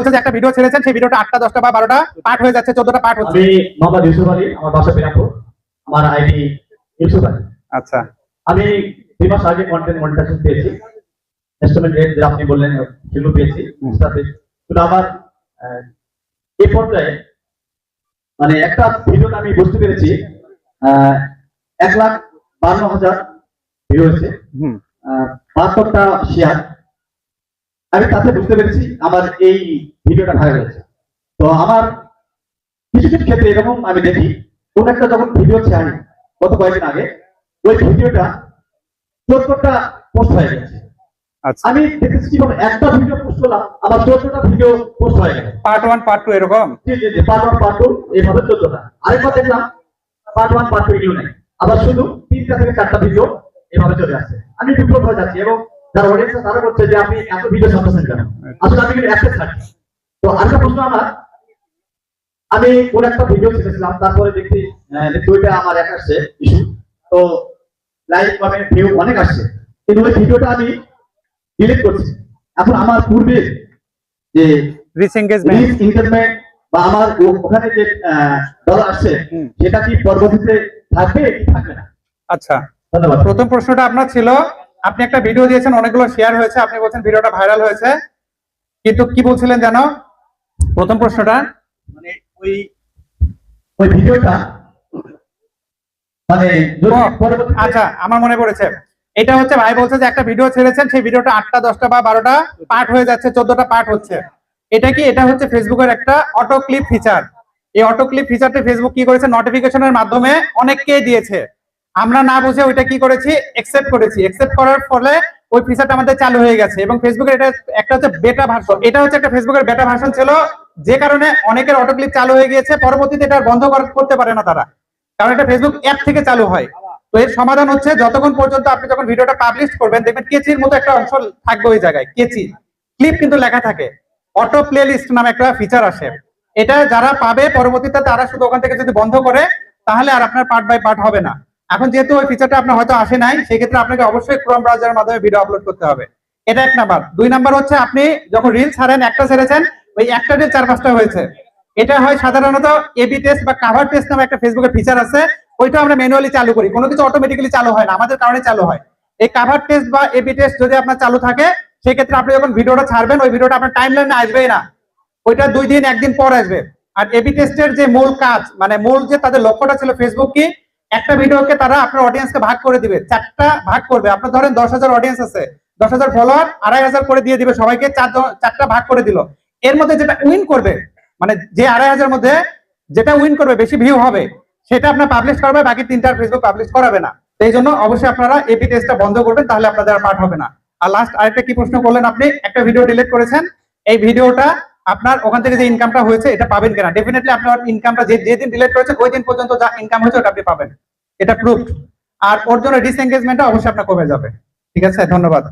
বলছে যে একটা ভিডিও ছেড়েছেন সেই ভিডিওটা আটটা দশটা বা বারোটা পার্ট হয়ে যাচ্ছে চোদ্দটা পার্ট হচ্ছে। আমি মোহাম্মদ ইউসুফ আলী আমার বাসা বেনাপুর আমার আইডি ইউসুফ আলী। আচ্ছা। আমি দুই মাস আগে কন্টেন্ট পেয়েছি ইনস্ট্রুমেন্ট রেট যে আপনি বললেন সেগুলো পেয়েছি। কিন্তু আমার এই পর্যায়ে মানে একটা ভিডিওতে আমি বুঝতে পেরেছি আহ, এক লাখ বান্ন হাজার ভিউ হয়েছে বাহাত্তরটা শেয়ার আমি তাতে বুঝতে পেরেছি আমার এই ভিডিওটা ভাইরাল হয়েছে। তো আমার কিছু কিছু ক্ষেত্রে এরকম আমি দেখি। কোন একটা যখন ভিডিও ছাড়ি গত কয়েকদিন আগে ওই ভিডিওটা চোদ্দটা পোস্ট হয়ে গেছে। আচ্ছা। আমি দেখেছি কীভাবে একটা ভিডিও পোস্ট করলাম আমার চোদ্দটা ভিডিও পোস্ট হয়ে গেছে। পার্ট ওয়ান পার্ট টু এরকম? জি জি জি পার্ট ওয়ান পার্ট টু এইভাবে চোদ্দটা। আরেকবার দেখলাম পার্ট ওয়ান পার্ট টু এগুলো নেই। আবার শুধু তিনটা থেকে চারটা ভিডিও এভাবে চলে আসছে। আমি বিপ্লব হয়ে যাচ্ছি এবং যারা অডিয়েন্স তারা বলছে যে আপনি এত ভিডিও ছাড়তেছেন কেন? আসলে আমি কিন্তু একটা ছাড়ছি। আরেকটা প্রশ্ন আমার। আমি কোন একটা ভিডিও ছেড়েছিলাম তারপরে আহ, আমার এক আসছে। ইস্যু তো লাইক কমেন্ট ভিউ অনেক আসছে। কিন্তু ওই ভিডিওটা আমি ডিলিট করছি। এখন আমার পূর্বে যে এনগেজমেন্ট বা আমার ওখানে যে ডলার আসছে সেটা কি পরবর্তীতে থাকবে থাকবে না? আচ্ছা। ধন্যবাদ। প্রথম প্রশ্নটা আপনার ছিল আপনি একটা ভিডিও দিয়েছেন অনেকগুলো শেয়ার হয়েছে আপনি বলছেন ভিডিওটা ভাইরাল হয়েছে। কিন্তু কি বলছিলেন জানো প্রথম প্রশ্নটা? মানে ওই ওই ভিডিওটা মানে আচ্ছা আমার মনে পড়েছে। এটা হচ্ছে ভাই বলছে যে একটা ভিডিও ছেড়েছেন সেই ভিডিওটা আটটা দশটা বা বারোটা পার্ট হয়ে যাচ্ছে চোদ্দটা পার্ট হচ্ছে। এটা কি? এটা হচ্ছে ফেসবুকের একটা অটো ক্লিপ ফিচার এই অটো ক্লিপ ফিচারটি ফেসবুক কি করেছে? নোটিফিকেশনের মাধ্যমে অনেককে দিয়েছে। আমরা না বুঝে ওইটা কি করেছি? একসেপ্ট করেছি। একসেপ্ট করার ফলে ওই ফিচারটা আমাদের চালু হয়ে গেছে এবং ফেসবুকের এটা একটা হচ্ছে বেটা ভার্সন এটা হচ্ছে একটা ফেসবুকের বেটা ভার্সন ছিল, যে কারণে অনেকের অটো ক্লিপ চালু হয়ে গিয়েছে, পরবর্তীতে এটা বন্ধ করতে পারে না তারা। কারণ এটা ফেসবুক অ্যাপ থেকে চালু হয়। তো এর সমাধান হচ্ছে, যতক্ষণ পর্যন্ত আপনি যখন ভিডিওটা পাবলিশ করবেন, দেখবেন কেচির মতো একটা অংশ থাকবে ওই জায়গায়, কেচি। ক্লিপ কিন্তু লেখা থাকে। অটো প্লে লিস্ট নামে একটা ফিচার আসে। এটা যারা পাবে, পরবর্তীতে তারা শুধু ওখান থেকে যদি বন্ধ করে, তাহলে আর আপনার পার্ট বাই পার্ট হবে না। এখন যেহেতু ওই ফিচারটা আপনার হয়তো আসে নাই সেই ক্ষেত্রে আপনাকে অবশ্যই ক্রোম ব্রাউজারের মাধ্যমে ভিডিও আপলোড করতে হবে। এটা এক নাম্বার দুই নাম্বার হচ্ছে আপনি যখন রিল ছাড়েন, একটা ছেড়েছেন, ওই একটা রিল চার পাঁচটা হয়েছে। এটা হয় সাধারণত এবি টেস্ট বা কাভার টেস্ট নামে একটা ফেসবুকের ফিচার আছে ওইটা আমরা ম্যানুয়ালি চালু করি। কোনো কিছু অটোমেটিক্যালি চালু হয় না, আমাদের কারণে চালু হয়। এই কাভার টেস্ট বা এবি টেস্ট যদি আপনার চালু থাকে, সেক্ষেত্রে আপনি যখন ভিডিওটা ছাড়বেন, ওই ভিডিওটা আপনার টাইম লাইনে আসবেই না। ওইটা দুই দিন, একদিন পর আসবে। আর এবি টেস্টের যে মূল কাজ মানে মূল যে তাদের লক্ষ্যটা ছিল ফেসবুক কি? একটা ভিডিওকে তারা আপনার অডিয়েন্সকে ভাগ করে দিবে, চারটা ভাগ করবে। আপনার ধরেন দশ হাজার অডিয়েন্স আছে, দশ হাজার ফলোয়ার আড়াই হাজার করে দিয়ে দিবে সবাইকে, চার চারটা ভাগ করে দিল। এর মধ্যে যেটা উইন করবে মানে যে আড়াই হাজার মধ্যে যেটা উইন করবে, বেশি ভিউ হবে, সেটা আপনার পাবলিশ করবে, বাকি তিনটা ফেসবুক পাবলিশ করাবে না। এই জন্য অবশ্যই আপনারা এপি টেস্টটা বন্ধ করবেন, তাহলে আপনাদের আর পাঠ হবে না। আর লাস্ট আরেকটা কি প্রশ্ন করলেন আপনি? একটা ভিডিও ডিলিট করেছেন, এই ভিডিওটা আপনার ওখান থেকে যে ইনকামটা হয়েছে, এটা পাবেন কিনা? ডেফিনেটলি আপনার ইনকামটা যে যেদিন রিলেট করেছে, ওই দিন পর্যন্ত যা ইনকাম হয়েছে, ওটা আপনি পাবেন। এটা প্রুফ আর ওর জন্য ডিসএঙ্গেজমেন্টটা অবশ্যই আপনার কমে যাবে। ঠিক আছে? ধন্যবাদ।